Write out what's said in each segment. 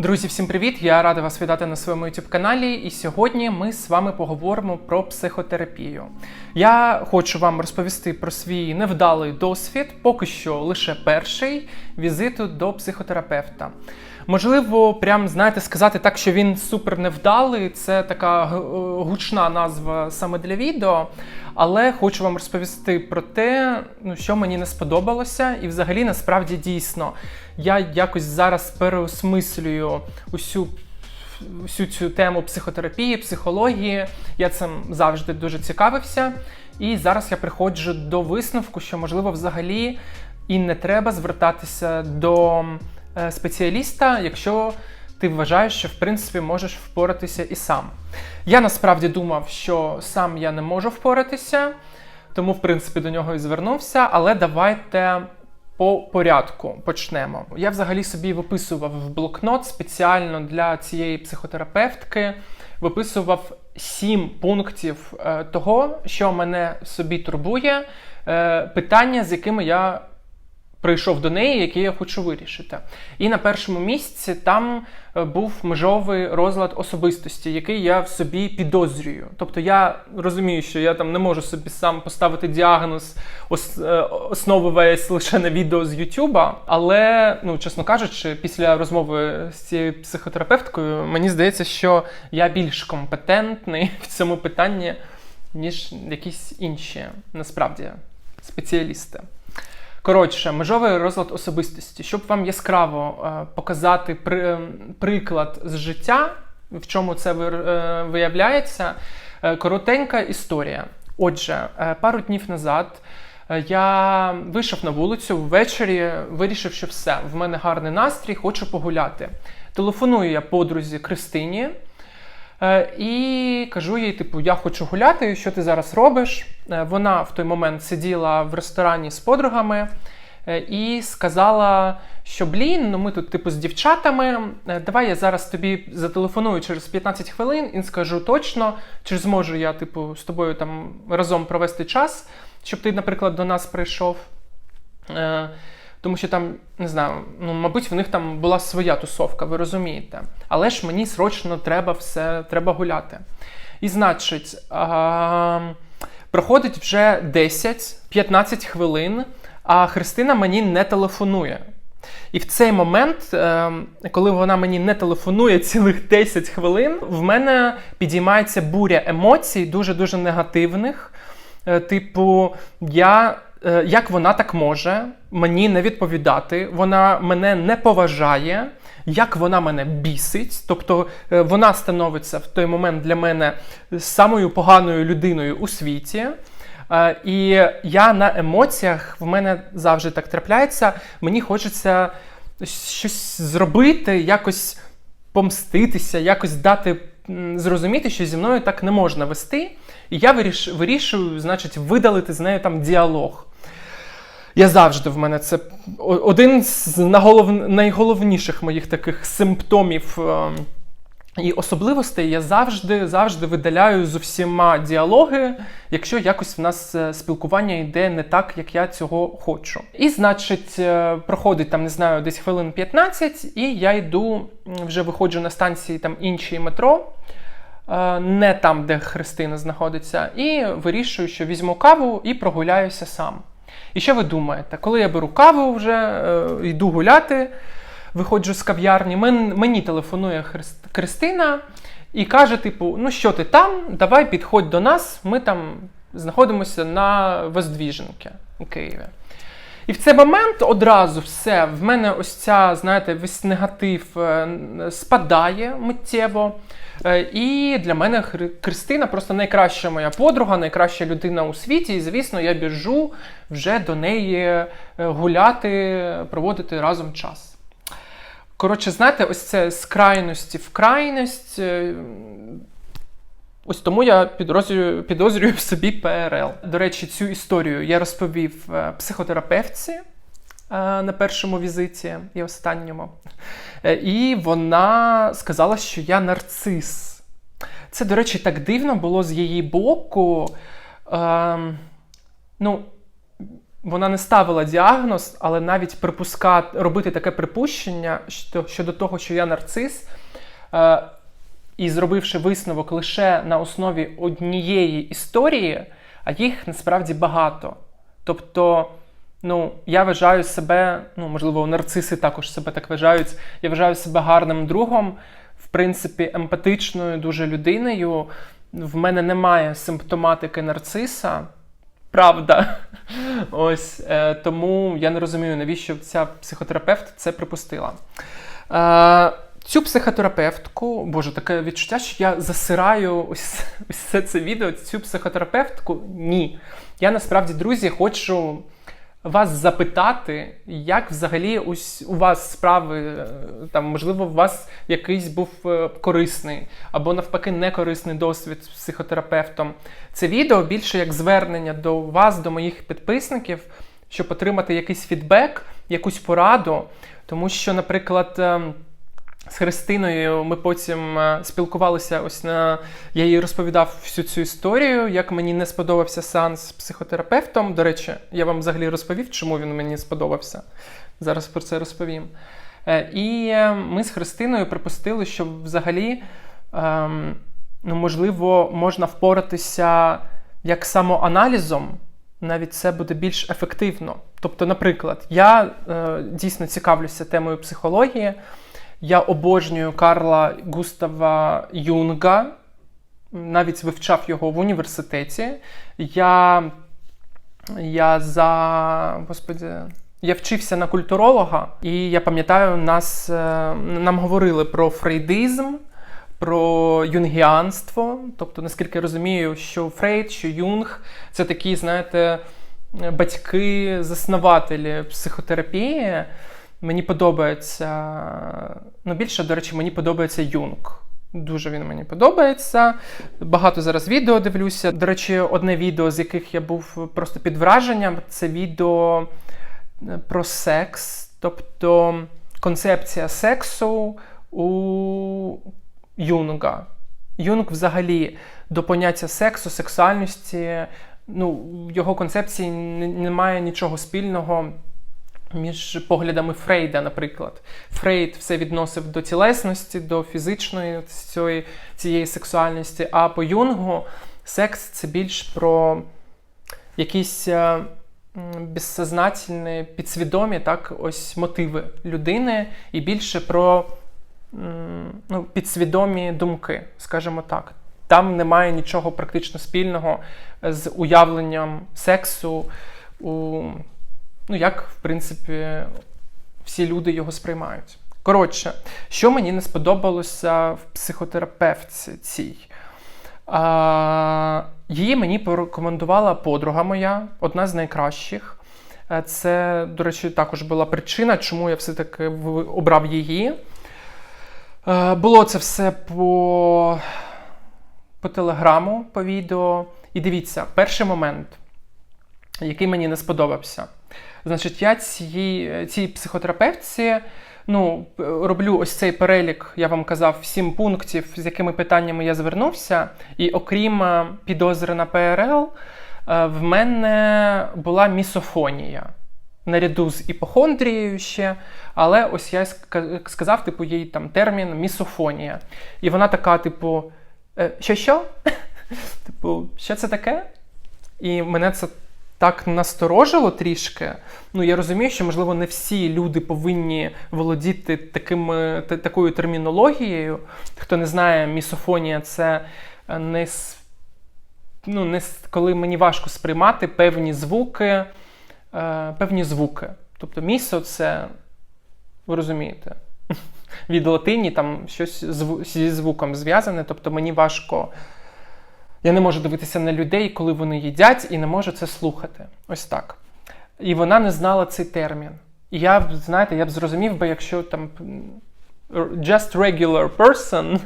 Друзі, всім привіт! Я рада вас вітати на своєму youtube каналі. І сьогодні ми з вами поговоримо про психотерапію. Я хочу вам розповісти про свій невдалий досвід, поки що лише перший візиту до психотерапевта. Можливо, прям знаєте, сказати так, що він супер невдалий. Це така гучна назва саме для відео. Але хочу вам розповісти про те, ну що мені не сподобалося, і взагалі насправді дійсно я якось зараз переосмислюю усю. Всю цю тему психотерапії, психології, я цим завжди дуже цікавився. І зараз я приходжу до висновку, що можливо взагалі і не треба звертатися до е, спеціаліста, якщо ти вважаєш, що в принципі можеш впоратися і сам. Я насправді думав, що сам я не можу впоратися, тому в принципі до нього і звернувся. Але давайте по порядку почнемо. Я взагалі собі виписував в блокнот спеціально для цієї психотерапевтки. Виписував сім пунктів е, того, що мене собі турбує, е, питання, з якими я прийшов до неї, які я хочу вирішити. І на першому місці там е, був межовий розлад особистості, який я в собі підозрюю. Тобто я розумію, що я там не можу собі сам поставити діагноз, е, основуючись лише на відео з Ютуба. Але, ну чесно кажучи, після розмови з цією психотерапевткою, мені здається, що я більш компетентний в цьому питанні, ніж якісь інші насправді спеціалісти. Коротше, межовий розлад особистості, щоб вам яскраво е, показати при, приклад з життя, в чому це е, виявляється. Е, коротенька історія. Отже, е, пару днів назад е, я вийшов на вулицю ввечері, вирішив, що все, в мене гарний настрій, хочу погуляти. Телефоную я подрузі Кристині. Е, І кажу їй, типу, я хочу гуляти, що ти зараз робиш? Е, Вона в той момент сиділа в ресторані з подругами е, і сказала, що блін, ну ми тут, типу, з дівчатами. Давай я зараз тобі зателефоную через 15 хвилин і скажу точно, чи зможу я, типу, з тобою там разом провести час, щоб ти, наприклад, до нас прийшов. Тому що там, не знаю, ну, мабуть, в них там була своя тусовка, ви розумієте. Але ж мені срочно треба все, треба гуляти. І значить, а, проходить вже 10-15 хвилин, а Христина мені не телефонує. І в цей момент, е, коли вона мені не телефонує цілих 10 хвилин, в мене підіймається буря емоцій, дуже-дуже негативних. Е, Типу, я, як вона так може мені не відповідати, вона мене не поважає, як вона мене бісить. Тобто е, вона становиться в той момент для мене самою поганою людиною у світі. Е, І я на емоціях, в мене завжди так трапляється, мені хочеться щось зробити, якось помститися, якось дати зрозуміти, що зі мною так не можна вести. І я виріш, вирішую, значить, видалити з нею там діалог. Я завжди в мене це один з найголовніших моїх таких симптомів ем, і особливостей. Я завжди, завжди видаляю з усіма діалоги, якщо якось в нас е, спілкування йде не так, як я цього хочу. І, значить, е, проходить там, не знаю, десь хвилин 15, і я йду, вже виходжу на станції там іншої метро. е, Не там, де Христина знаходиться, і вирішую, що візьму каву і прогуляюся сам. І що ви думаєте? Коли я беру каву вже, е, йду гуляти, виходжу з кав'ярні, мен- мені телефонує Христ- Христина і каже: типу, ну що ти там? Давай підходь до нас, ми там знаходимося на Воздвіженки у Києві. І в цей момент одразу все, в мене ось ця, знаєте, весь негатив е, спадає миттєво. Е, І для мене Христина просто найкраща моя подруга, найкраща людина у світі. І, звісно, я біжу вже до неї е, гуляти, проводити разом час. Коротше, знаєте, ось це з крайності в крайність. е, Ось тому я підозрюю, підозрюю в собі ПРЛ. До речі, цю історію я розповів психотерапевтці е, на першому візиті і останньому. Е, І вона сказала, що я нарцис. Це, до речі, так дивно було з її боку. Ем, ну, вона не ставила діагноз, але навіть припускати, робити таке припущення що- щодо того, що я нарцис, е, і зробивши висновок лише на основі однієї історії, а їх насправді багато. Тобто, ну, я вважаю себе, ну, можливо, нарциси також себе так вважають. Я вважаю себе гарним другом, в принципі, емпатичною дуже людиною. В мене немає симптоматики нарциса. Правда. Ось е, тому я не розумію, навіщо ця психотерапевт це припустила. Е, цю психотерапевтку, боже, таке відчуття, що я засираю ось, ось це, це відео. Цю психотерапевтку ні. Я насправді, друзі, хочу вас запитати, як взагалі ось у вас справи, е, там, можливо, у вас якийсь був е, корисний або навпаки некорисний досвід з психотерапевтом. Це відео більше як звернення до вас, до моїх підписників, щоб отримати якийсь фідбек, якусь пораду. Тому що, наприклад, ем, з Христиною ми потім е, спілкувалися. Ось на я їй розповідав всю цю історію, як мені не сподобався сеанс з психотерапевтом. До речі, я вам взагалі розповів, чому він мені сподобався. Зараз про це розповім. Е, І е, ми з Христиною припустили, що взагалі, ем, ну, можливо, можна впоратися як самоаналізом. Навіть це буде більш ефективно. Тобто, наприклад, я дійсно цікавлюся темою психології. Я обожнюю Карла Густава Юнга, навіть вивчав його в університеті. Я я за господи, я вчився на культуролога, і я пам'ятаю, нас е, нам говорили про фрейдизм, про юнгіанство. Тобто, наскільки я розумію, що Фрейд, що Юнг це такі, знаєте, батьки-заснувателі психотерапії. Мені подобається. Ну, більше, до речі, мені подобається Юнг. Дуже він мені подобається. Багато зараз відео дивлюся. До речі, одне відео, з яких я був просто під враженням, це відео е, про секс, тобто концепція сексу у Юнга. Юнг взагалі до поняття сексу, сексуальності, ну, його концепції немає нічого спільного. Між поглядами Фрейда, наприклад, Фрейд все відносив до тілесності, до фізичної цієї, цієї сексуальності. А по Юнгу секс це більш про якісь е, безсознательні, підсвідомі так, ось мотиви людини, і більше про ну, підсвідомі думки, скажімо так. Там немає нічого практично спільного з уявленням сексу. у ну, як, в принципі, всі люди його сприймають. Коротше, що мені не сподобалося в психотерапевтці цій. А, Її мені порекомендувала подруга моя, одна з найкращих. Е, це, до речі, також була причина, чому я все-таки обрав її. Е, було це все по по телеграму, по відео. І дивіться, перший момент, який мені не сподобався. Значить, я цій, цій психотерапевтці ну, роблю ось цей перелік, я вам казав, сім пунктів, з якими питаннями я звернувся. І окрім е, підозри на ПРЛ, е, в мене була місофонія. Наряду з іпохондрією ще, але ось я сказав, типу, їй там термін місофонія. І вона така, типу, «Е, що що? Типу, що це таке? І мене це так насторожило трішки. Ну я розумію, що можливо не всі люди повинні володіти такими такою термінологією. Хто не знає, місофонія це е, не ну, не коли мені важко сприймати певні звуки, е, певні звуки. Тобто місо це, ви розумієте, від латині там щось зі звуком зв'язане, тобто мені важко. Я не можу дивитися на людей, коли вони їдять, і не можу це слухати. Ось так. І вона не знала цей термін. І я б, знаєте, я б зрозумів би, якщо там just regular person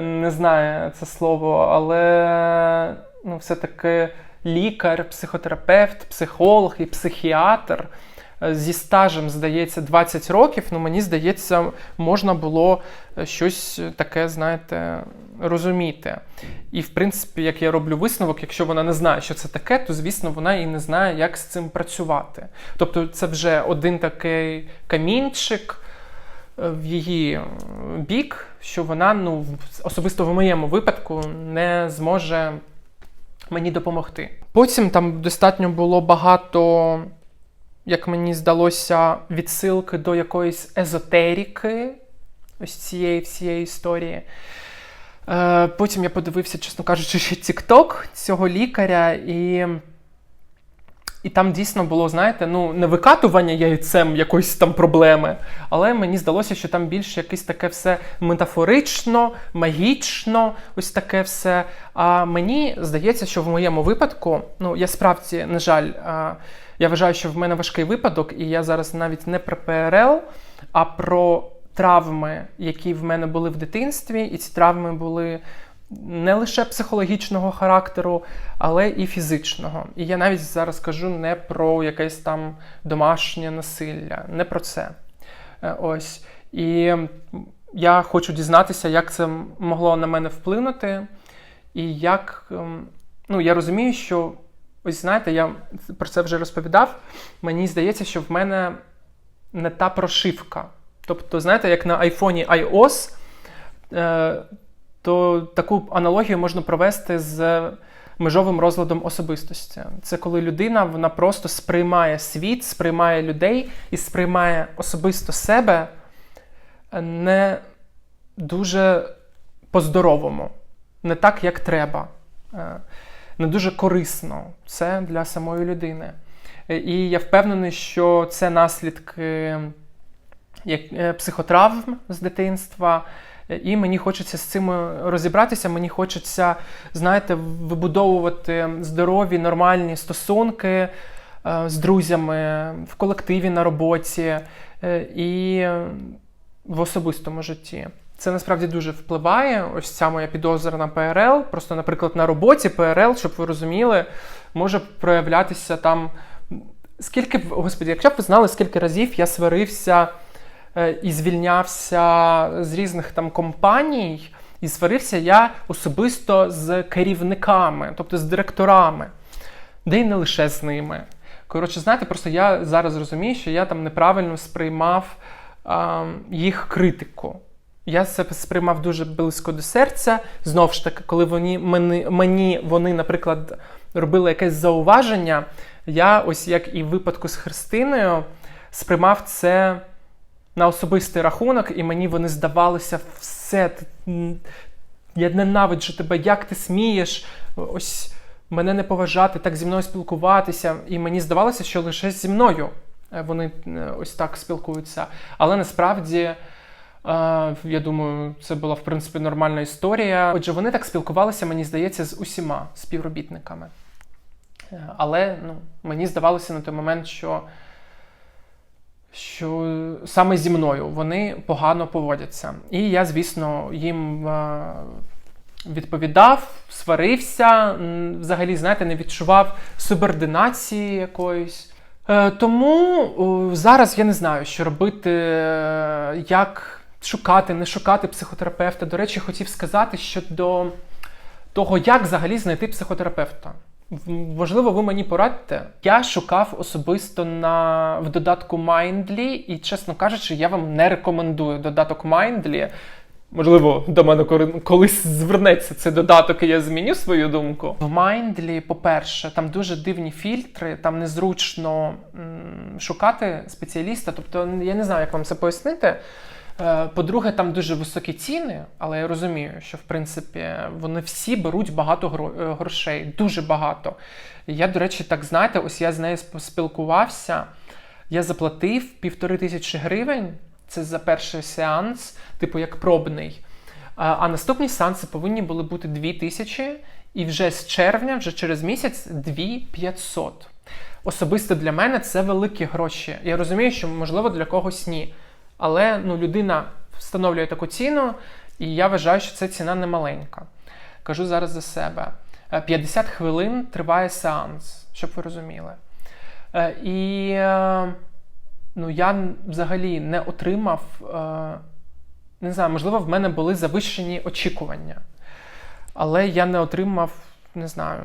не знає це слово, але ну, все-таки лікар, психотерапевт, психолог і психіатр. Е, зі стажем, здається, 20 років, ну мені здається, можна було е, щось таке, знаєте, розуміти. І, в принципі, як я роблю висновок, якщо вона не знає, що це таке, то звісно вона і не знає, як з цим працювати. Тобто, це вже один такий камінчик е, в її бік, що вона, ну, особисто в моєму випадку, не зможе мені допомогти. Потім там достатньо було багато, як мені здалося, відсилки до якоїсь езотерики ось цієї всієї історії. Е, Потім я подивився, чесно кажучи, ще TikTok цього лікаря, і і там дійсно було, знаєте, ну, не викатування яйцем якоїсь там проблеми, але мені здалося, що там більше якесь таке все метафорично, магічно, ось таке все. А мені здається, що в моєму випадку, ну, я справді, на жаль, я вважаю, що в мене важкий випадок, і я зараз навіть не про ПРЛ, а про травми, які в мене були в дитинстві, і ці травми були не лише психологічного характеру, але і фізичного. І я навіть зараз кажу не про якесь там домашнє насилля, не про це. Е, ось. І я хочу дізнатися, як це могло на мене вплинути, і як. Ем, ну, я розумію, що. Ось знаєте, я про це вже розповідав. Мені здається, що в мене не та прошивка. Тобто, знаєте, як на айфоні iOS, е, то таку аналогію можна провести з межовим розладом особистості. Це коли людина вона просто сприймає світ, сприймає людей і сприймає особисто себе не дуже по-здоровому, не так, як треба, е, не дуже корисно. Це для самої людини. І я впевнений, що це наслідки е, психотравм з дитинства. І мені хочеться з цим розібратися. Мені хочеться, знаєте, вибудовувати здорові, нормальні стосунки е, з друзями в колективі на роботі е, і в особистому житті. Це насправді дуже впливає. Ось ця моя підозра на ПРЛ. Просто, наприклад, на роботі ПРЛ, щоб ви розуміли, може проявлятися там. Скільки господі, якщо б ви знали, скільки разів я сварився. Е, і звільнявся з різних там компаній, і сварився я особисто з керівниками, тобто з директорами, де й не лише з ними. Коротше, знаєте, просто я зараз розумію, що я там неправильно сприймав а, їх критику. Я це сприймав дуже близько до серця. Знову ж таки, коли вони мені, мені вони, наприклад, робили якесь зауваження, я, ось як і в випадку з Христиною, сприймав це на особистий рахунок, і мені вони здавалися все. Я ненавиджу тебе, як ти смієш ось мене не поважати, так зі мною спілкуватися. І мені здавалося, що лише зі мною е, вони е, ось так спілкуються. Але насправді. Е, я думаю, це була в принципі нормальна історія. Отже, вони так спілкувалися, мені здається, з усіма співробітниками. Але ну, мені здавалося на той момент, що що саме зі мною вони погано поводяться. І я, звісно, їм е, відповідав, сварився, взагалі, знаєте, не відчував субординації якоїсь. Е, тому зараз я не знаю, що робити, е, як шукати, не шукати психотерапевта. До речі, хотів сказати щодо того, як взагалі знайти психотерапевта. Можливо, ви мені порадите. Я шукав особисто на в додатку Mindly, і, чесно кажучи, я вам не рекомендую додаток Mindly. Можливо, до мене колись звернеться цей додаток, і я зміню свою думку. В Mindly, по-перше, там дуже дивні фільтри, там незручно м шукати спеціаліста. Тобто, я не знаю, як вам це пояснити. Е, по-друге, там дуже високі ціни, але я розумію, що в принципі вони всі беруть багато е, грошей, дуже багато. Я, до речі, так знаєте, ось я з нею спілкувався. Я заплатив півтори тисячі гривень. Це за перший сеанс, типу як пробний. А наступні сеанси повинні були бути 2 тисячі, і вже з червня, вже через місяць, 2500. Особисто для мене це великі гроші. Я розумію, що можливо для когось ні. Але ну, людина встановлює таку ціну, і я вважаю, що це ціна не маленька. Кажу зараз за себе. 50 е, хвилин триває сеанс, щоб ви розуміли. Е, і е, ну, я взагалі не отримав. Не знаю, можливо, в мене були завищені очікування. Але я не отримав, не знаю,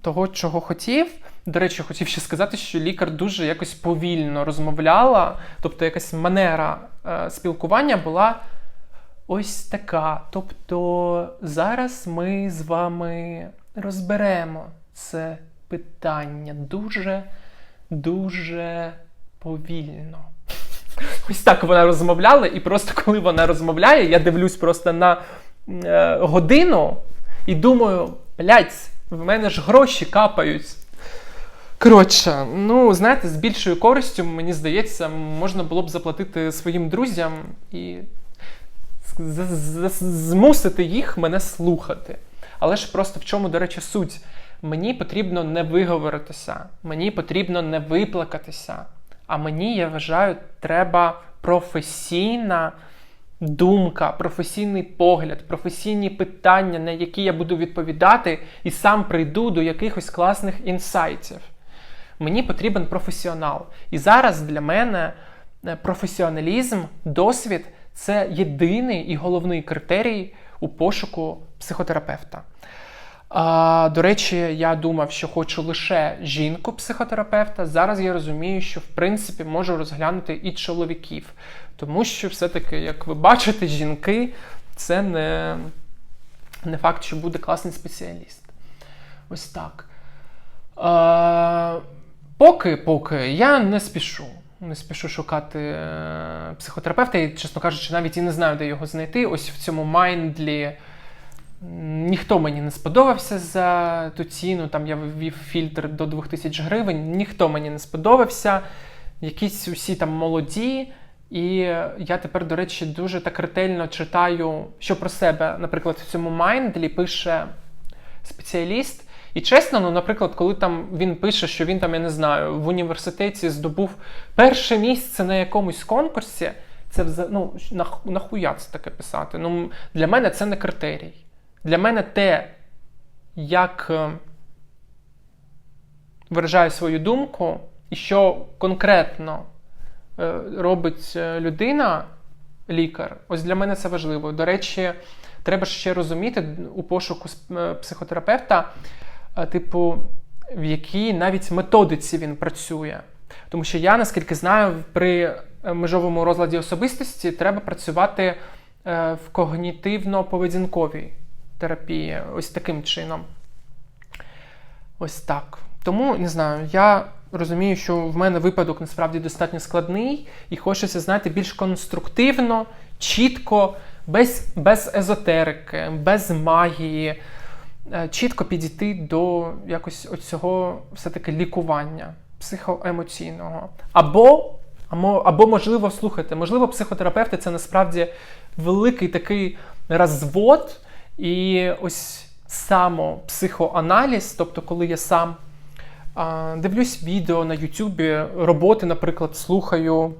того, чого хотів. До речі, хотів ще сказати, що лікар дуже якось повільно розмовляла, тобто якась манера е, спілкування була ось така. Тобто зараз ми з вами розберемо це питання дуже, дуже повільно. Ось так вона розмовляла, і просто коли вона розмовляє, я дивлюсь просто на е, годину і думаю, блядь, в мене ж гроші капають. Коротше, ну знаєте, з більшою користю, мені здається, можна було б заплатити своїм друзям і змусити їх мене слухати. Але ж просто в чому, до речі, суть? Мені потрібно не виговоритися, мені потрібно не виплакатися. А мені, я вважаю, треба професійна думка, професійний погляд, професійні питання, на які я буду відповідати, і сам прийду до якихось класних інсайтів. Мені потрібен професіонал. І зараз для мене е, професіоналізм, досвід це єдиний і головний критерій у пошуку психотерапевта. А, до речі, я думав, що хочу лише жінку-психотерапевта. Зараз я розумію, що в принципі можу розглянути і чоловіків. Тому що все-таки, як ви бачите, жінки це не, не факт, що буде класний спеціаліст. Ось так. Е, поки, поки я не спішу. Не спішу шукати е, психотерапевта, і, чесно кажучи, навіть і не знаю, де його знайти. Ось в цьому майндлі ніхто мені не сподобався за ту ціну. Там я ввів фільтр до 2000 гривень. Ніхто мені не сподобався. Якісь усі там молоді. І я тепер, до речі, дуже так ретельно читаю, що про себе, наприклад, в цьому майндлі пише спеціаліст. І чесно, ну, наприклад, коли там він пише, що він там, я не знаю, в університеті здобув перше місце на якомусь конкурсі, це ну, нах- нахуя це таке писати? Ну, для мене це не критерій. Для мене те, як е, виражаю свою думку, і що конкретно е, робить е, людина, лікар, ось для мене це важливо. До речі, треба ще розуміти у пошуку психотерапевта, типу, в якій навіть методиці він працює. Тому що я, наскільки знаю, при е, межовому розладі особистості треба працювати е, в когнітивно-поведінковій терапії, ось таким чином. Ось так. Тому не знаю, я розумію, що в мене випадок насправді достатньо складний, і хочеться, знаєте, більш конструктивно, чітко, без, без езотерики, без магії, чітко підійти до якось оцього все-таки лікування психоемоційного. Або, або, можливо, слухайте, можливо, психотерапевти це насправді великий такий розвод, і ось самопсихоаналіз, тобто, коли я сам дивлюсь відео на Ютубі, роботи, наприклад, слухаю.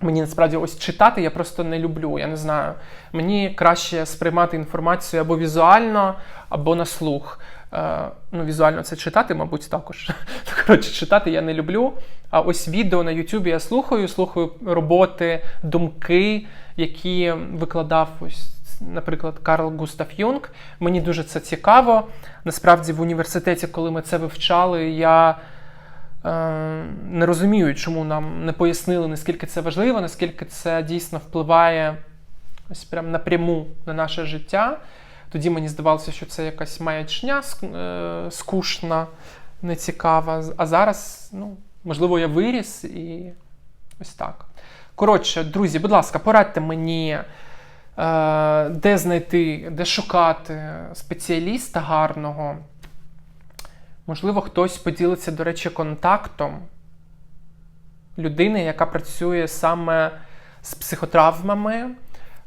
Мені насправді ось читати я просто не люблю. Я не знаю. Мені краще сприймати інформацію або візуально, або на слух. Е, ну, візуально це читати, мабуть, також. Коротше, читати я не люблю. А ось відео на Ютубі я слухаю, слухаю роботи, думки, які викладав ось. Наприклад, Карл Густав Юнг. Мені дуже це цікаво. Насправді, в університеті, коли ми це вивчали, я не розумію, чому нам не пояснили, наскільки це важливо, наскільки це дійсно впливає ось прям напряму на наше життя. Тоді мені здавалося, що це якась маячня е, скучна, нецікава. А зараз, ну, можливо, я виріс і ось так. Коротше, друзі, будь ласка, порадьте мені, е, де знайти, де шукати спеціаліста гарного. Можливо, хтось поділиться, до речі, контактом людини, яка працює саме з психотравмами,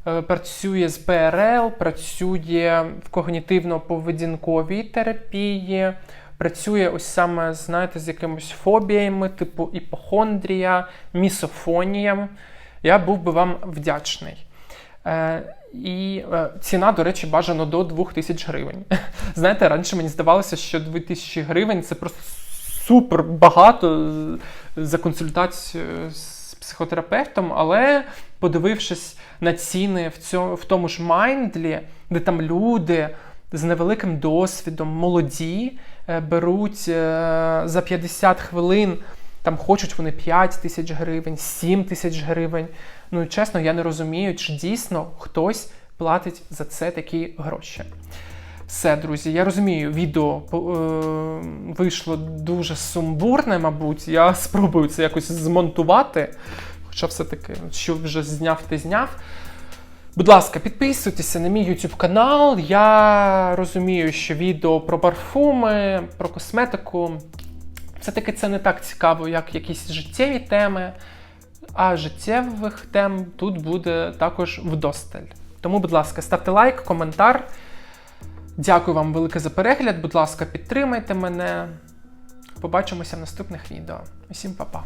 е, працює з ПРЛ, працює в когнітивно-поведінковій терапії, працює ось саме, знаєте, з якимись фобіями, типу іпохондрія, місофонія. Я був би вам вдячний. Е, і е, ціна, до речі, бажано до 2000 гривень. Знаєте, раніше мені здавалося, що 2000 гривень це просто супер багато за консультацію з психотерапевтом, але подивившись на ціни в, цьому, в тому ж Майндлі, де там люди з невеликим досвідом, молоді, е, беруть е, за 50 хвилин, там хочуть вони 5 тисяч гривень, 7 тисяч гривень. Ну і чесно, я не розумію, чи дійсно хтось платить за це такі гроші. Все, друзі, я розумію, відео е, вийшло дуже сумбурне, мабуть. Я спробую це якось змонтувати. Хоча все-таки, що вже зняв, ти зняв. Будь ласка, підписуйтеся на мій YouTube канал. Я розумію, що відео про парфуми, про косметику. Все-таки це не так цікаво, як якісь життєві теми. А життєвих тем тут буде також вдосталь. Тому, будь ласка, ставте лайк, коментар. Дякую вам велике за перегляд. Будь ласка, підтримайте мене. Побачимося в наступних відео. Усім па-па.